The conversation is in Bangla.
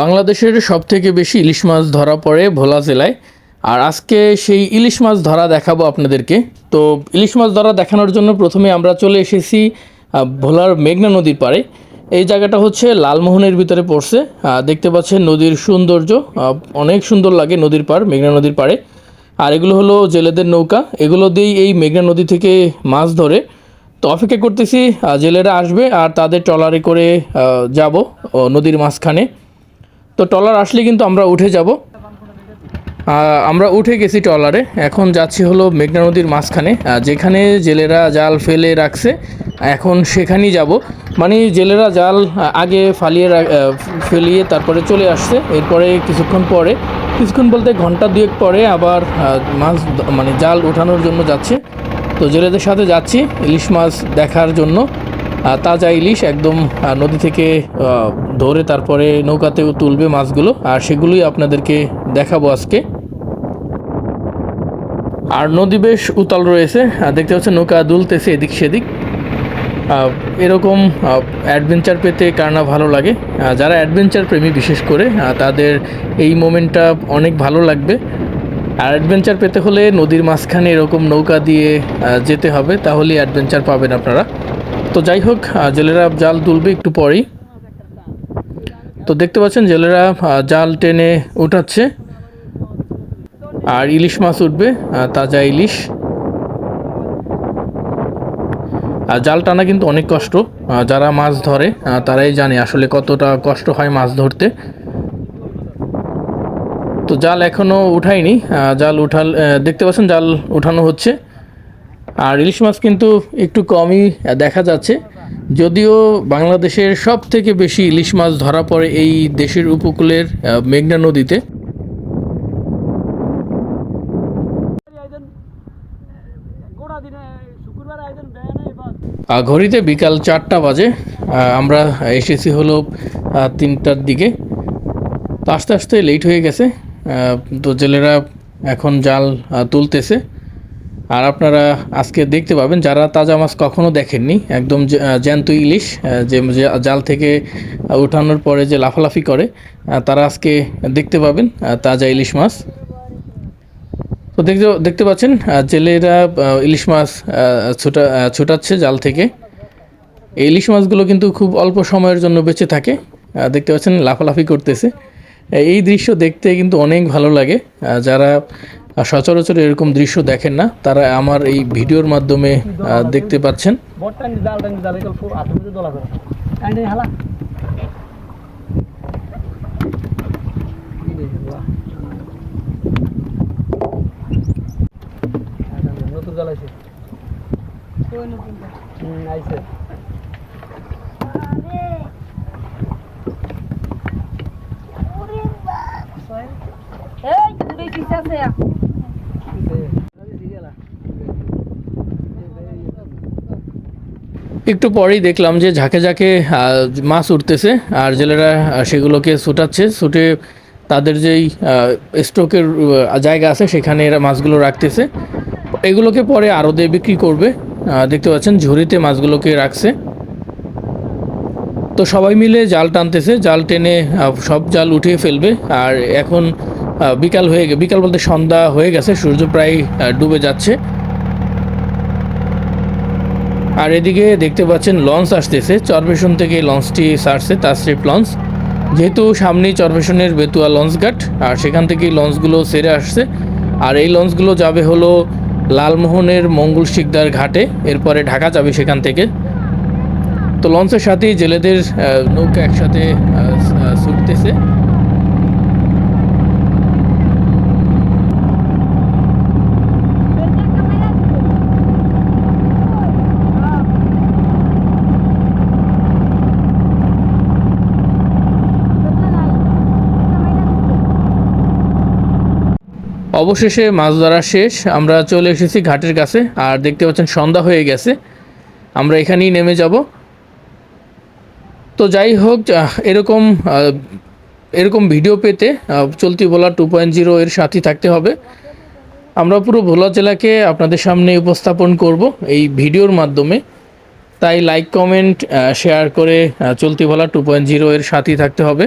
বাংলাদেশের সবথেকে বেশি ইলিশ মাছ ধরা পড়ে ভোলা জেলায়। আর আজকে সেই ইলিশ মাছ ধরা দেখাবো আপনাদেরকে। তো ইলিশ মাছ ধরা দেখানোর জন্য প্রথমে আমরা চলে এসেছি ভোলার মেঘনা নদীর পাড়ে। এই জায়গাটা হচ্ছে লালমোহনের ভিতরে পড়ছে। দেখতে পাচ্ছেন নদীর সৌন্দর্য। অনেক সুন্দর লাগে নদীর পাড়, মেঘনা নদীর পাড়ে। আর এগুলো হলো জেলেদের নৌকা। এগুলো দিয়েই এই মেঘনা নদী থেকে মাছ ধরে। তো অপেক্ষা করতেছি জেলেরা আসবে আর তাদের ট্রলারে করে যাব নদীর মাঝখানে। তো ট্রলার আসলে কিন্তু আমরা উঠে যাব। আমরা উঠে গেছি ট্রলারে। এখন যাচ্ছি হলো মেঘনা নদীর মাঝখানে। যেখানে জেলেরা জাল ফেলে রাখছে, এখন সেখানেই যাব। মানে জেলেরা জাল আগে ফালিয়ে ফেলিয়ে তারপরে চলে আসছে। এরপরে কিছুক্ষণ পরে, কিছুক্ষণ বলতে ঘণ্টা দুয়েক পরে আবার মাছ মানে জাল ওঠানোর জন্য যাচ্ছে। তো জেলেদের সাথে যাচ্ছি, ইলিশ মাছ দেখার জন্য। তাজা ইলিশ একদম নদী থেকে ধরে তারপরে নৌকাতেও তুলবে মাছগুলো। আর সেগুলোই আপনাদেরকে দেখাবো আজকে। আর নদী বেশ উতাল রয়েছে। আহ, দেখতে পাচ্ছেন নৌকা দুলতেছে এদিক সেদিক। এরকম অ্যাডভেঞ্চার পেতে কার না ভালো লাগে। যারা অ্যাডভেঞ্চার প্রেমী বিশেষ করে তাদের এই মোমেন্টটা অনেক ভালো লাগবে। আর অ্যাডভেঞ্চার পেতে হলে নদীর মাঝখানে এরকম নৌকা দিয়ে যেতে হবে তাহলেই অ্যাডভেঞ্চার পাবেন আপনারা। তো যাই হোক জেলেরা জাল তুলবে একটু পরেই। তো দেখতে পাচ্ছেন জেলেরা জাল টেনে উঠাচ্ছে। আর ইলিশ মাছ উঠবে তাজা ইলিশ। আর জাল টানা কিন্তু অনেক কষ্ট যারা মাছ ধরে তারাই জানে আসলে কতটা কষ্ট হয় মাছ ধরতে। তো জাল এখনও উঠায়নি জাল উঠাল দেখতে পাচ্ছেন জাল উঠানো হচ্ছে। আর ইলিশ মাছ কিন্তু একটু কমই দেখা যাচ্ছে। যদিও বাংলাদেশের সব থেকে বেশি ইলিশ মাছ ধরা পড়ে এই দেশের উপকূলের মেঘনা নদীতে। ঘড়িতে বিকাল চারটা বাজে আমরা এসেছি হলো তিনটার দিকে। তো আস্তে আস্তে লেট হয়ে গেছে তো জেলেরা এখন জাল তুলতেছে। আর আপনারা আজকে দেখতে পাবেন যারা তাজা মাছ কখনো দেখেননি একদম জ্যা- জ্যান্ত ইলিশ যে জাল থেকে আহ, ওঠানোর পরে যে লাফালাফি করে তারা আজকে দেখতে পাবেন তাজা ইলিশ মাছ। তো দেখতে দেখতে পাচ্ছেন জেলেরা ইলিশ মাছ ছোটা ছোটাচ্ছে জাল থেকে। এই ইলিশ মাছগুলো কিন্তু খুব অল্প সময়ের জন্য বেঁচে থাকে দেখতে পাচ্ছেন লাফালাফি করতেছে। এই দৃশ্য দেখতে কিন্তু অনেক ভালো লাগে যারা সচরাচর এরকম দৃশ্য দেখেন না। তারা আমার এই ভিডিওর মাধ্যমে দেখতে পাচ্ছেন। জাল এগুলো ফুল হাতের মধ্যে দলা করে টাইম হালা নতুন জাল আছে হুম আইছে এই দুটোই পিস আছে একটু পরেই দেখলাম যে ঝাঁকে ঝাঁকে মাছ উঠতেছে আর জেলেরা সেগুলোকে ছুটাচ্ছে। ছুটে তাদের যেই স্টকের জায়গা আছে সেখানে এরা মাছগুলো রাখতেছে। এগুলোকে পরে আরদে বিক্রি করবে। দেখতে পাচ্ছেন ঝুড়িতে মাছগুলোকে রাখছে। তো সবাই মিলে জাল টানতেছে। জাল টেনে সব জাল উঠিয়ে ফেলবে। আর এখন বিকাল হয়ে, বিকাল বলতে সন্ধ্যা হয়ে গেছে। সূর্য প্রায় ডুবে যাচ্ছে। আর এদিকে দেখতে পাচ্ছেন লঞ্চ আসতেছে। চরবেশন থেকে লঞ্চটি ছাড়ছে তাসরিফ লঞ্চ। যেহেতু সামনেই চরবেশনের বেতুয়া লঞ্চ ঘাট, আর সেখান থেকেই লঞ্চগুলো সেরে আসছে। আর এই লঞ্চগুলো যাবে হলো লালমোহনের মঙ্গল শিকদার ঘাটে, এরপরে ঢাকা যাবে সেখান থেকে। তো লঞ্চের সাথেই জেলেদের নৌকা একসাথে ছুটতেছে। অবশেষে মাছ ধরা শেষ। আমরা চলে এসেছি ঘাটের কাছে, আর দেখতে পাচ্ছেন সন্ধ্যা হয়ে গেছে। আমরা এখানেই নেমে যাব। তো যাই হোক এরকম এরকম ভিডিও পেতে চলতি ভোলা টু পয়েন্ট জিরো এর সাথে থাকতে হবে। আমরা পুরো ভোলা জেলাকে আপনাদের সামনে উপস্থাপন করব এই ভিডিওর মাধ্যমে। তাই লাইক কমেন্ট শেয়ার করে চলতি ভোলা টু পয়েন্ট জিরো এর সাথেই থাকতে হবে।